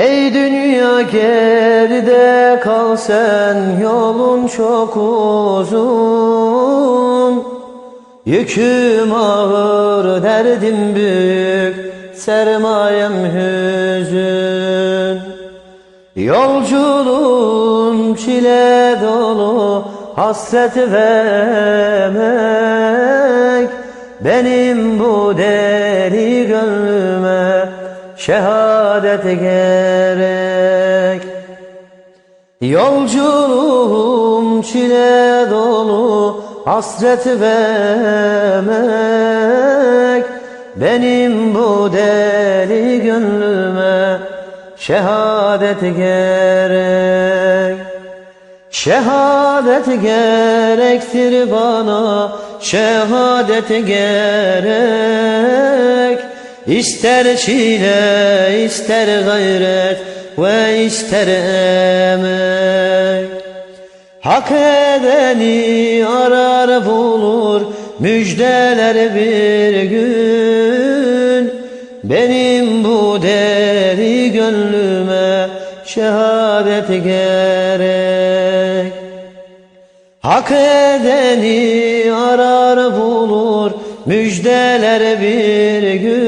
Ey dünya geride kal sen yolun çok uzun. Yüküm ağır derdim büyük sermayem hüzün. Yolculuğum çile dolu hasret ve emek. Benim bu deli gönlüme şehadet gerek. Yolculuğum çile dolu hasret ve emek. Benim bu deli gönlüme şehadet gerek. Şehadet gerektir bana şehadet gerek İster çile ister gayret ve ister emek. Hak edeni arar bulur müjdeler bir gün. Benim bu deli gönlüme şehadet gerek. Hak edeni arar bulur müjdeler bir gün